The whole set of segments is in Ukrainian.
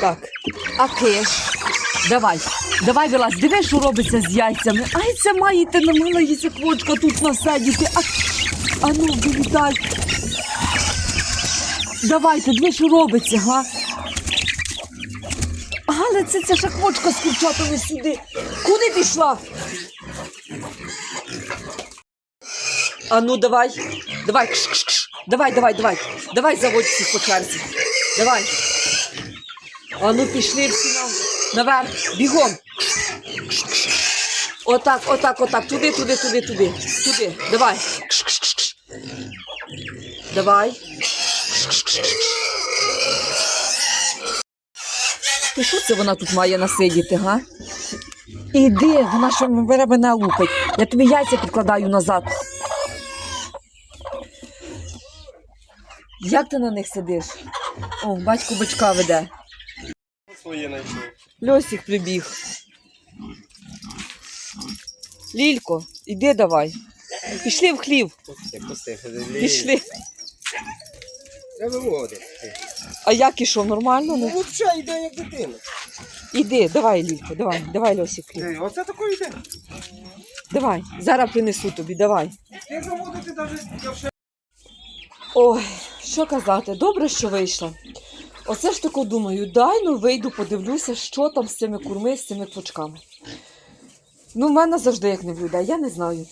Так. А киш? Давай, давай вилазь, диви, що робиться з яйцями. Ай, це маєте намила її квочка тут насидіти. А, а ну, вилітай. Давайте, диви, що робиться, га? Але це ця шахвочка з курчатами сюди. Куди пішла? А ну давай, давай, кш, кш, кш. давай, давай, давай, давай заводь всіх по черзі. Давай. А ну пішли всі на, наверх, бігом. Отак, отак, отак, туди, туди, туди, туди, туди. Давай. Давай. Ти що це вона тут має насидіти, га? Іди, вона що бере мене лупить. Я тобі яйця підкладаю назад. Як ти на них сидиш? О, батько бичка веде. Своє знайшов. Льосик прибіг. Лілько, іди давай. Пішли в хлів. Пішли. Треба виводити. А як ішов? Нормально? Ну, взагалі йде як дитина. Іди, давай, Лілько, давай, давай, Льосик, в хлів. Оце тако йде. Давай, зараз принесу тобі, давай. Ти заводити навіть я вже... Ой, що казати, добре, що вийшла. Оце ж тако думаю, дай ну вийду, подивлюся, що там з цими курми, з цими квочками. Ну, в мене завжди як не в людей, я не знаю.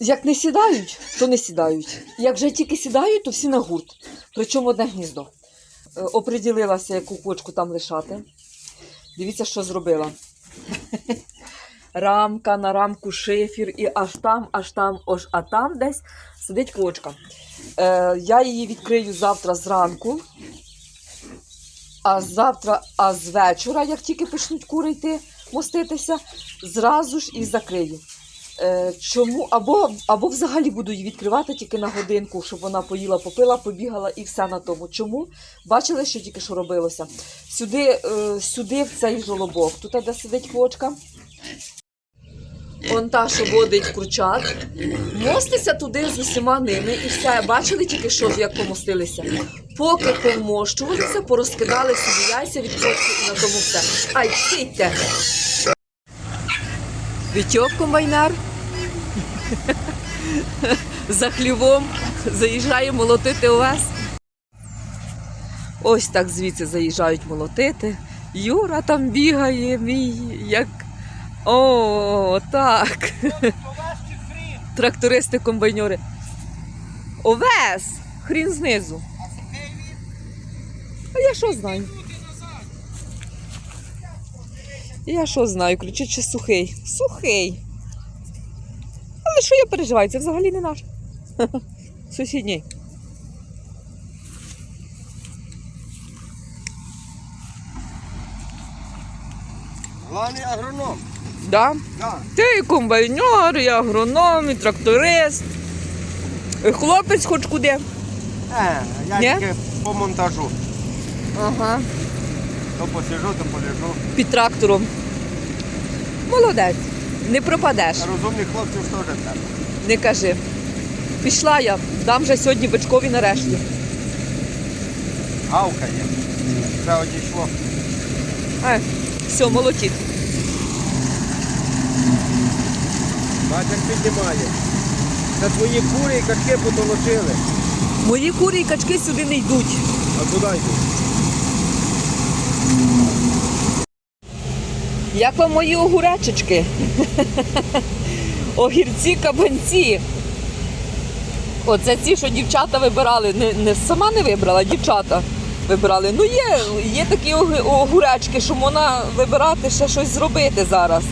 Як не сідають, то не сідають. Як вже тільки сідають, то всі на гурт. Причому одне гніздо. Е, Оприділилася, яку кочку там лишати. Дивіться, що зробила. Рамка на рамку шифір, і аж там, аж там, аж а там десь сидить квочка. Е, я її відкрию завтра зранку. А завтра, а з вечора, як тільки почнуть кури йти моститися, зразу ж і закрию. Е, чому? Або, або взагалі буду її відкривати тільки на годинку, щоб вона поїла, попила, побігала і все на тому. Чому? Бачили, що тільки що робилося? Сюди, е, сюди в цей жолобок. Тут де сидить квочка. Он та, що водить курчат. Мостися туди з усіма ними і все. Бачили тільки що, як помостилися? Поки помощувалися, порозкидали собі яйця від кочки і на тому все. Ай, сидьте! Вітьок комбайнар. За хлівом заїжджає молотити овес. Ось так звідси заїжджають молотити. Юра там бігає, мій, як. О, так. Трактористи, комбайньори. Овес! Хрін знизу. А я що знаю? Я що знаю, ключить чи сухий? Сухий. Але що я переживаю? Це взагалі не наш. Сусідній. Главний агроном. Да? Да. Ти і комбайнер, і агроном, і тракторист. І хлопець хоч куди. Е, я Ні? тільки по монтажу. Ага. То посижу, то полежу. Під трактором. Молодець. Не пропадеш. Розумних хлопців ж теж треба. Не кажи. Пішла я, дам вже сьогодні бичкові нарешті. Гавкає. Вже одійшло. Е, все, молотіть. Бач, як піднімає. Це твої кури і качки потолочили. Мої курі і качки сюди не йдуть. А куди йдуть? Як вам мої огуречечки? Огірці кабанці. Оце ці, що дівчата вибирали. Не, не сама не вибрала, дівчата вибирали. Ну є, є такі огуречки, що можна вибирати ще щось зробити зараз.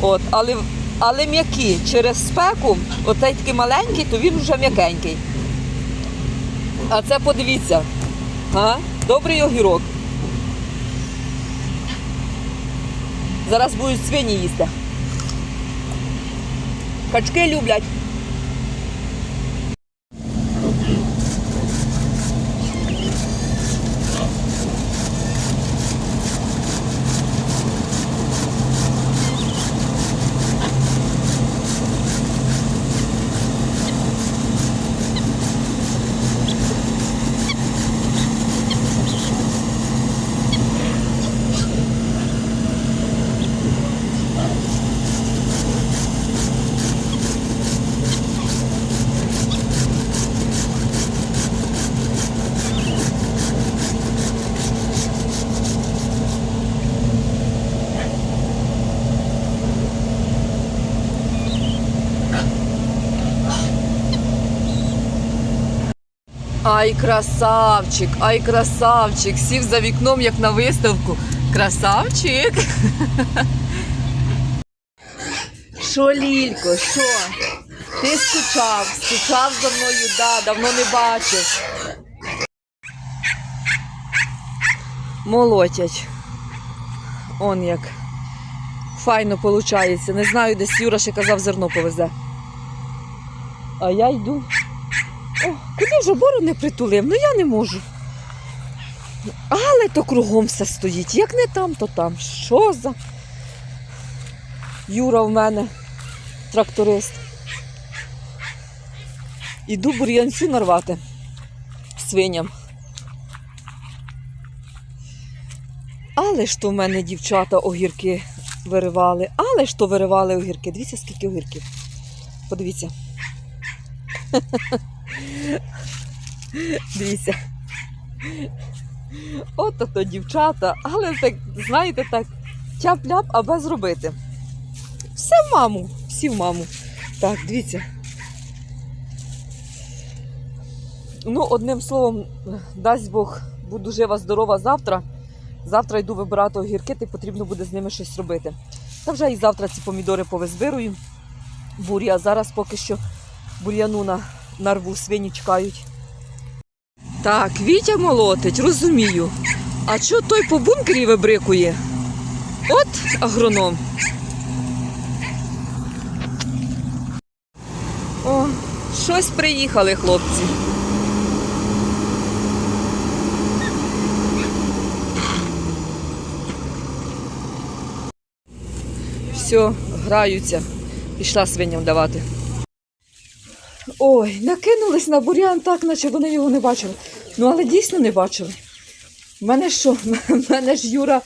От, але, але м'які. Через спеку, оцей такий маленький, то він вже м'якенький. А це подивіться. А? Добрий огірок. Зараз будуть свині їсти. Качки люблять. Ай, красавчик, ай, красавчик. Сів за вікном, як на виставку. Красавчик. Що, Лілько, що? Ти скучав, скучав за мною, да, давно не бачив. Молотять. Он як. Файно виходить. Не знаю, десь Юра ще казав, зерно повезе. А я йду. Куди ж обору не притулив? Ну я не можу. Але то кругом все стоїть. Як не там, то там. Що за? Юра в мене тракторист. Іду бур'янцю нарвати свиням. Але ж то в мене дівчата огірки виривали, але ж то виривали огірки. Дивіться, скільки огірків. Подивіться. Дивіться. От то дівчата, але так, знаєте, так, тяп-ляп, аби зробити. Все в маму, всі в маму. Так, дивіться. Ну, одним словом, дасть Бог, буду жива, здорова завтра. Завтра йду вибирати огірки, і потрібно буде з ними щось робити. Та вже і завтра ці помідори повизбирую. Бурі, а зараз поки що бур'яну на нарву свині чекають. Так, Вітя молотить, розумію. А що той по бункері вибрикує? От агроном. О, щось приїхали, хлопці. Все, граються. Пішла свиням давати. Ой, накинулись на бурян так, наче вони його не бачили. Ну, але дійсно не бачили. У мене що? В мене ж Юра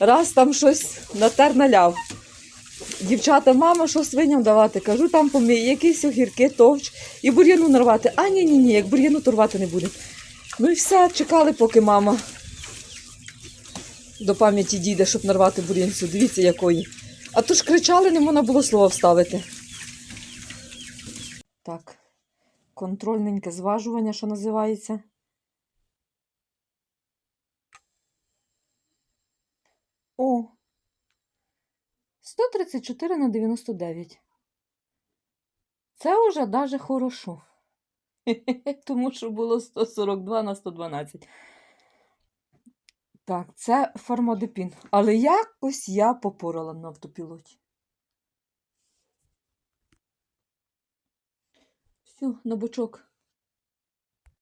раз там щось натер наляв. Дівчата, мама, що свиням давати? Кажу, там помій, якісь огірки, товч і бур'яну нарвати. А ні, ні, ні, як бур'яну то рвати не буде. Ну і все, чекали, поки мама до пам'яті дійде, щоб нарвати бур'янцю. Дивіться, якої. А то ж кричали, не можна було слова вставити. Так, контрольненьке зважування, що називається. О, 134 на 99. Це вже даже хорошо. Тому що було 142 на 112. Так, це формодепін. Але якось я попорала на автопілоті. Все, на бочок